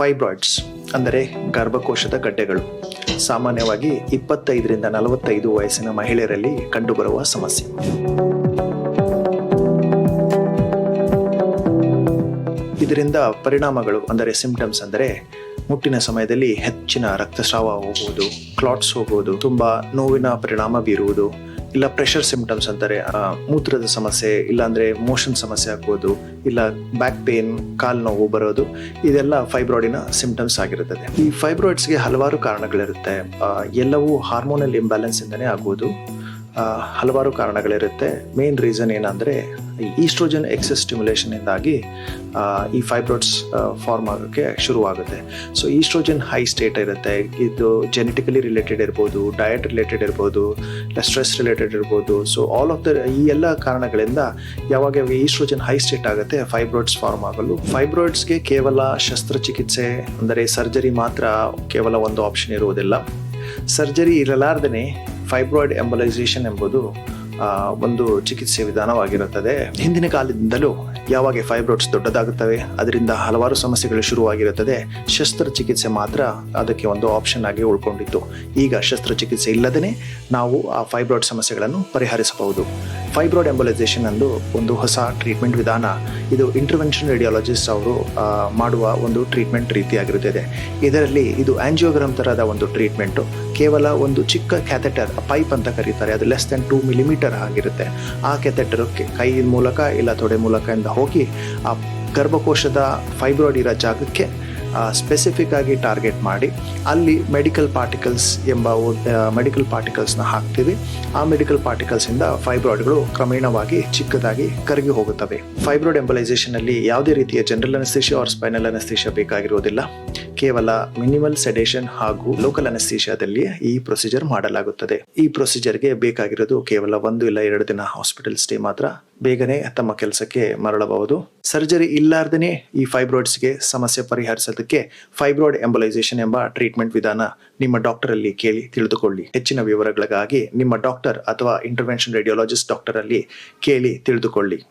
Fibroids, ಅಂದರೆ ಗರ್ಭಕೋಶದ ಗಡ್ಡೆಗಳು, ಸಾಮಾನ್ಯವಾಗಿ ಇಪ್ಪತ್ತೈದರಿಂದ ನಲವತ್ತೈದು ವಯಸ್ಸಿನ ಮಹಿಳೆಯರಲ್ಲಿ ಕಂಡುಬರುವ ಸಮಸ್ಯೆ. ಇದರಿಂದ ಪರಿಣಾಮಗಳು, ಅಂದರೆ ಸಿಂಪ್ಟಮ್ಸ್ ಅಂದರೆ ಮುಟ್ಟಿನ ಸಮಯದಲ್ಲಿ ಹೆಚ್ಚಿನ ರಕ್ತಸ್ರಾವ ಹೋಗುವುದು ಕ್ಲಾಟ್ಸ್ ಹೋಗುವುದು, ತುಂಬ ನೋವಿನ ಪರಿಣಾಮ ಬೀರುವುದು ಇಲ್ಲ ಪ್ರೆಷರ್ ಸಿಂಪ್ಟಮ್ಸ್ ಅಂತಾರೆ. ಮೂತ್ರದ ಸಮಸ್ಯೆ, ಇಲ್ಲಾಂದ್ರೆ ಮೋಷನ್ ಸಮಸ್ಯೆ ಆಗ್ಬೋದು, ಇಲ್ಲ ಬ್ಯಾಕ್ ಪೇನ್ ಕಾಲು ನೋವು ಬರೋದು, ಇದೆಲ್ಲ ಫೈಬ್ರಾಯ್ಡಿನ ಸಿಂಪ್ಟಮ್ಸ್ ಆಗಿರುತ್ತದೆ. ಈ ಫೈಬ್ರಾಯ್ಡ್ಸ್ಗೆ ಹಲವಾರು ಕಾರಣಗಳಿರುತ್ತೆ. ಎಲ್ಲವೂ ಹಾರ್ಮೋನಲ್ ಇಂಬ್ಯಾಲೆನ್ಸ್ ಇಂದನೇ ಆಗುವುದು ಹಲವಾರು ಕಾರಣಗಳಿರುತ್ತೆ. ಮೇನ್ ರೀಸನ್ ಏನಂದರೆ ಈಸ್ಟ್ರೋಜನ್ ಎಕ್ಸಸ್ ಸ್ಟಿಮ್ಯುಲೇಷನಿಂದಾಗಿ ಈ ಫೈಬ್ರಾಯ್ಡ್ಸ್ ಫಾರ್ಮ್ ಆಗೋಕ್ಕೆ ಶುರುವಾಗುತ್ತೆ. ಸೊ ಈಸ್ಟ್ರೋಜನ್ ಹೈ ಸ್ಟೇಟ್ ಇರುತ್ತೆ. ಇದು ಜೆನೆಟಿಕಲಿ ರಿಲೇಟೆಡ್ ಇರ್ಬೋದು ಡಯಟ್ ರಿಲೇಟೆಡ್ ಇರ್ಬೋದು, ಇಲ್ಲ ಸ್ಟ್ರೆಸ್ ರಿಲೇಟೆಡ್ ಇರ್ಬೋದು. ಸೊ ಆಲ್ ಆಫ್ ದ ಈ ಎಲ್ಲ ಕಾರಣಗಳಿಂದ ಯಾವಾಗ ಈಸ್ಟ್ರೋಜನ್ ಹೈ ಸ್ಟೇಟ್ ಆಗುತ್ತೆ ಫೈಬ್ರಾಯ್ಡ್ಸ್ ಫಾರ್ಮ್ ಆಗಲು. ಫೈಬ್ರಾಯ್ಡ್ಸ್ಗೆ ಕೇವಲ ಶಸ್ತ್ರಚಿಕಿತ್ಸೆ, ಅಂದರೆ ಸರ್ಜರಿ ಮಾತ್ರ ಕೇವಲ ಒಂದು ಆಪ್ಷನ್ ಇರುವುದಿಲ್ಲ. ಸರ್ಜರಿ ಇರಲಾರ್ದೇ ಫೈಬ್ರಾಯ್ಡ್ ಎಂಬಲೈಸೇಷನ್ ಎಂಬುದು ಒಂದು ಚಿಕಿತ್ಸೆ ವಿಧಾನವಾಗಿರುತ್ತದೆ. ಹಿಂದಿನ ಕಾಲದಿಂದಲೂ ಯಾವಾಗ ಫೈಬ್ರೋಡ್ಸ್ ದೊಡ್ಡದಾಗುತ್ತವೆ, ಅದರಿಂದ ಹಲವಾರು ಸಮಸ್ಯೆಗಳು ಶುರುವಾಗಿರುತ್ತದೆ. ಶಸ್ತ್ರಚಿಕಿತ್ಸೆ ಮಾತ್ರ ಅದಕ್ಕೆ ಒಂದು ಆಪ್ಷನ್ ಆಗಿ ಉಳ್ಕೊಂಡಿತ್ತು. ಈಗ ಶಸ್ತ್ರಚಿಕಿತ್ಸೆ ಇಲ್ಲದೇ ನಾವು ಆ ಫೈಬ್ರಾಯ್ಡ್ ಸಮಸ್ಯೆಗಳನ್ನು ಪರಿಹರಿಸಬಹುದು. ಫೈಬ್ರಾಯ್ಡ್ ಎಂಬಲೈಸೇಷನ್ ಎಂದು ಒಂದು ಹೊಸ ಟ್ರೀಟ್ಮೆಂಟ್ ವಿಧಾನ. ಇದು ಇಂಟರ್ವೆನ್ಷನ್ ರೇಡಿಯಾಲಜಿಸ್ಟ್ ಅವರು ಮಾಡುವ ಒಂದು ಟ್ರೀಟ್ಮೆಂಟ್ ರೀತಿಯಾಗಿರುತ್ತದೆ. ಇದರಲ್ಲಿ ಇದು ಆಂಜಿಯೋಗ್ರಾಮ್ ಥರದ ಒಂದು ಟ್ರೀಟ್ಮೆಂಟು ಕೇವಲ ಒಂದು ಚಿಕ್ಕ ಕ್ಯಾಥೆಟರ್ ಪೈಪ್ ಅಂತ ಕರೀತಾರೆ. ಅದು ಲೆಸ್ ದೆನ್ ಟೂ ಮಿಲಿಮೀಟರ್ ಆಗಿರುತ್ತೆ. ಆ ಕ್ಯಾಥೆಟರ್ ಕೈ ಮೂಲಕ ಇಲ್ಲ ತೊಡೆ ಮೂಲಕ ಇಂದ ಹೋಗಿ, ಆ ಗರ್ಭಕೋಶದ ಫೈಬ್ರಾಯ್ಡ್ ಇರೋ ಜಾಗಕ್ಕೆ ಸ್ಪೆಸಿಫಿಕ್ ಆಗಿ ಟಾರ್ಗೆಟ್ ಮಾಡಿ, ಅಲ್ಲಿ ಮೆಡಿಕಲ್ ಪಾರ್ಟಿಕಲ್ಸ್ ಎಂಬ ಮೆಡಿಕಲ್ ಪಾರ್ಟಿಕಲ್ಸ್ನ ಹಾಕ್ತೀವಿ. ಆ ಮೆಡಿಕಲ್ ಪಾರ್ಟಿಕಲ್ಸಿಂದ ಫೈಬ್ರಾಯ್ಡ್ಗಳು ಕ್ರಮೇಣವಾಗಿ ಚಿಕ್ಕದಾಗಿ ಕರಗಿ ಹೋಗುತ್ತವೆ. ಫೈಬ್ರಾಯ್ಡ್ ಎಂಬಲೈಸೇಷನ್ ಅಲ್ಲಿ ಯಾವುದೇ ರೀತಿಯ general anaesthesia or spinal anaesthesia ಬೇಕಾಗಿರುವುದಿಲ್ಲ. ಕೇವಲ ಮಿನಿಮಲ್ ಸೆಡೇಷನ್ ಹಾಗೂ ಲೋಕಲ್ ಅನಸ್ತೀಶಾದಲ್ಲಿ ಈ ಪ್ರೊಸೀಜರ್ ಮಾಡಲಾಗುತ್ತದೆ. ಈ ಪ್ರೊಸೀಜರ್ಗೆ ಬೇಕಾಗಿರೋದು ಕೇವಲ ಒಂದು ಇಲ್ಲ ಎರಡು ದಿನ ಹಾಸ್ಪಿಟಲ್ ಸ್ಟೇ ಮಾತ್ರ. ಬೇಗನೆ ತಮ್ಮ ಕೆಲಸಕ್ಕೆ ಮರಳಬಹುದು. ಸರ್ಜರಿ ಇಲ್ಲಾರ್ದೇ ಈ ಫೈಬ್ರಾಯ್ಡ್ಸ್ಗೆ ಸಮಸ್ಯೆ ಪರಿಹರಿಸೋದಕ್ಕೆ ಫೈಬ್ರಾಯ್ಡ್ ಎಂಬಲೈಸೇಷನ್ ಎಂಬ ಟ್ರೀಟ್ಮೆಂಟ್ ವಿಧಾನ ನಿಮ್ಮ ಡಾಕ್ಟರ್ ಅಲ್ಲಿ ಕೇಳಿ ತಿಳಿದುಕೊಳ್ಳಿ. ಹೆಚ್ಚಿನ ವಿವರಗಳಿಗಾಗಿ ನಿಮ್ಮ ಡಾಕ್ಟರ್ ಅಥವಾ ಇಂಟರ್ವೆನ್ಷನ್ ರೇಡಿಯಾಲಜಿಸ್ಟ್ ಡಾಕ್ಟರ್ ಅಲ್ಲಿ ಕೇಳಿ ತಿಳಿದುಕೊಳ್ಳಿ.